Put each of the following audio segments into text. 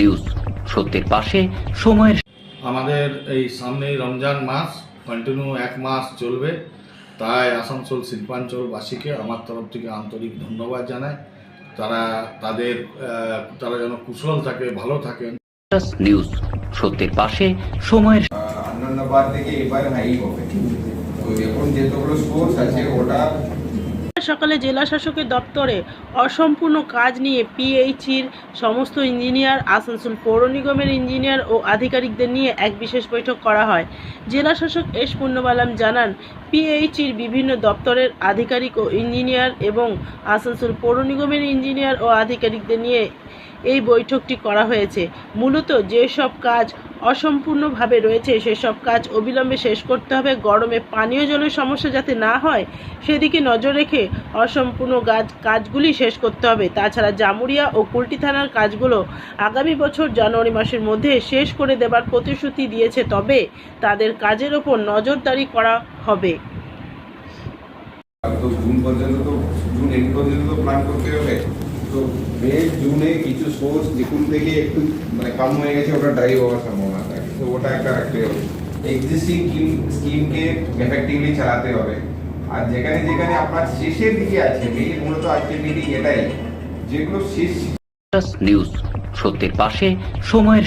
News সত্যের পাশে সময়ের আমাদের এই সামনেই রমজান মাস কন্টিনিউ এক মাস চলবে। তাই আসানসোল শিল্পাঞ্চলবাসীকে আমার তরফ থেকে আন্তরিক ধন্যবাদ জানাই। তারা তাদের তারা যেন কুশল থাকে ভালো থাকেন। নিউজ সত্যের পাশে সময়ের অন্যান্য বার থেকে এবার হাই হবে। তো এখন যেতগুলো সোর্স আছে ওটা সকালে জেলা শাসকের দপ্তরে অসম্পূর্ণ কাজ নিয়ে পিএইচির সমস্ত ইঞ্জিনিয়ার, আসানসোল পৌর নিগমের ইঞ্জিনিয়ার ও আধিকারিকদের নিয়ে এক বিশেষ বৈঠক করা হয়। জেলা শাসক এস পূর্ণবালাম জানান পিএইচির বিভিন্ন দপ্তরের আধিকারিক ও ইঞ্জিনিয়ার এবং আসানসোল পৌর নিগমের ইঞ্জিনিয়ার ও আধিকারিকদের নিয়ে এই বৈঠকটি করা হয়েছে। মূলত যেসব কাজ অসম্পূর্ণভাবে রয়েছে। সেসব কাজ অবিলম্বে শেষ করতে হবে। গরমে পানীয় জলের সমস্যা যাতে না হয়, সেদিকে নজর রেখে অসম্পূর্ণ কাজ কাজগুলি শেষ করতে হবে। তাছাড়া জামুরিয়া ও কুলটি থানার কাজগুলো আগামী বছর জানুয়ারি মাসের মধ্যে শেষ করে দেবার প্রতিশ্রুতি দিয়েছে। তবে তাদের কাজের ওপর নজরদারি করা হবে। জুন পর্যন্ত তো, জুন এন্ড পর্যন্ত তো প্ল্যান করতে হবে। তো মে জুনে কিছু সোর্স থেকে একটু মানে হয়ে গেছে, ওটা ড্রাইভ হওয়ার সম্ভাবনা থাকে। তো ওটা একটা রাখতে হবে। এক্সিস্টিং স্কিমকে এফেক্টিভলি চালাতে হবে। আর যেখানে যেখানে আপনার শেষের দিকে আছে মেয়ে মূলত আজকের মিটিং এটাই। যেগুলো শেষ নিউজ সত্যের পাশে, সময়ের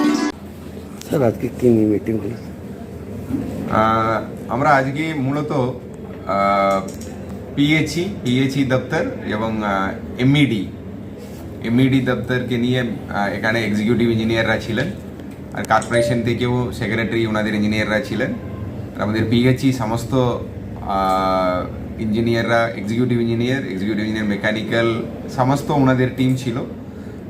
sir, আজকে কি নিয়ে মিটিং আমরা আজকে মূলত পিএইচই পিএইচই দপ্তর এবং এমইডি এমইডি দপ্তরকে নিয়ে এখানে এক্সিকিউটিভ ইঞ্জিনিয়াররা ছিলেন। আর কর্পোরেশন থেকেও সেক্রেটারি ওনাদের ইঞ্জিনিয়াররা ছিলেন। আমাদের পিএইচই সমস্ত ইঞ্জিনিয়াররা executive engineer executive engineer mechanical সমস্ত ওনাদের টিম ছিল।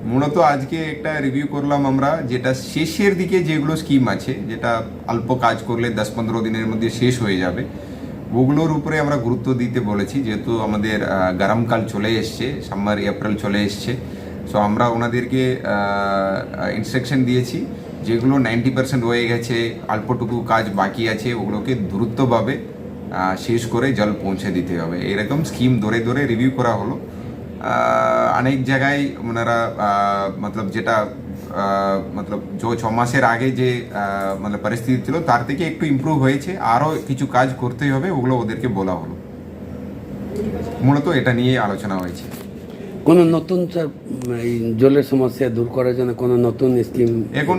মূলত আজকে একটা রিভিউ করলাম আমরা, যেটা শেষের দিকে যেগুলো স্কিম আছে, যেটা অল্প কাজ করলে দশ পনেরো দিনের মধ্যে শেষ হয়ে যাবে, ওগুলোর উপরে আমরা গুরুত্ব দিতে বলেছি, যেহেতু আমাদের গরমকাল চলে এসছে সাম্মার এপ্রিল চলে এসছে সো আমরা ওনাদেরকে ইনস্ট্রাকশন দিয়েছি, যেগুলো নাইনটি পার্সেন্ট হয়ে গেছে, অল্পটুকু কাজ বাকি আছে, ওগুলোকে দ্রুতভাবে শেষ করে জল পৌঁছে দিতে হবে। এরকম স্কিম ধরে ধরে রিভিউ করা হলো। অনেক জায়গায় ওনারা মতলব যেটা মতলব যে ছ মাসের আগে যে মানে পরিস্থিতি ছিল তার থেকে একটু ইমপ্রুভ হয়েছে। আরও কিছু কাজ করতে হবে ওগুলো ওদেরকে বলা হলো। মূলত এটা নিয়ে আলোচনা হয়েছে। কোনো নতুন স্যার জলের সমস্যা দূর করার জন্য কোনো নতুন স্কিম এখন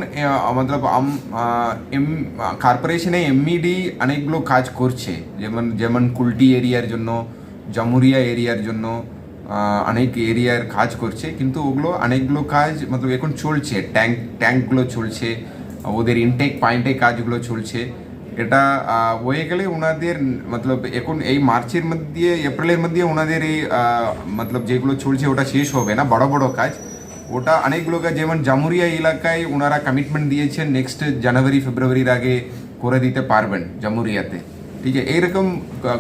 মতলব এম কর্পোরেশনে এমইডি অনেকগুলো কাজ করছে। যেমন যেমন কুলটি এরিয়ার জন্য জামুরিয়া এরিয়ার জন্য অনেক এরিয়ার কাজ করছে, কিন্তু ওগুলো অনেকগুলো কাজ মতলব এখন চলছে। ট্যাঙ্ক ট্যাঙ্কগুলো চলছে, ওদের ইনটেক পয়েন্টে কাজগুলো চলছে। এটা হয়ে গেলে ওনাদের মতলব এখন এই মার্চের মধ্যে, এপ্রিলের মধ্যে ওনাদের এই মতলব যেগুলো চলছে ওটা শেষ হবে না, বড় বড় কাজ। ওটা অনেকগুলো কাজ, যেমন জামুরিয়া এলাকায় ওনারা কমিটমেন্ট দিয়েছেন নেক্সট জানুয়ারি ফেব্রুয়ারির আগে করে দিতে পারবেন জামুরিয়াতে। ঠিক আছে এইরকম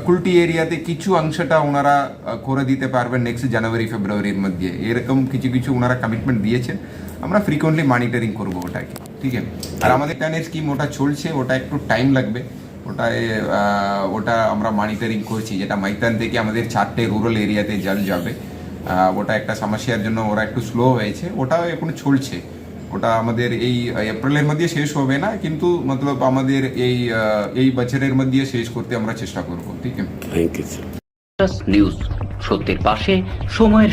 কুলটি এরিয়াতে কিছু অংশটা ওনারা করে দিতে পারবেন নেক্সট জানুয়ারি ফেব্রুয়ারির মধ্যে। এরকম কিছু কিছু ওনারা কমিটমেন্ট দিয়েছেন। আমরা ফ্রিকোয়েন্টলি মনিটরিং করব ওটাকে ঠিক আছে? আর আমাদের টানের স্কিম ওটা চলছে ওটা একটু টাইম লাগবে। ওটা আহ, ওটা আমরা মনিটরিং করছি যেটা মাইতান থেকে আমাদের চারটে রুরাল এরিয়াতে জল যাবে। ওটা একটা সমস্যার জন্য ওরা একটু স্লো হয়েছে ওটাও এখন চলছে। ওটা আমাদের এই এপ্রিলের মধ্যে শেষ হবে না কিন্তু মতলব আমাদের এই আহ, এই বছরের মধ্যে শেষ করতে আমরা চেষ্টা করব ঠিক আছে? থ্যাংক ইউ নিউজ সত্যের পাশে সময়ের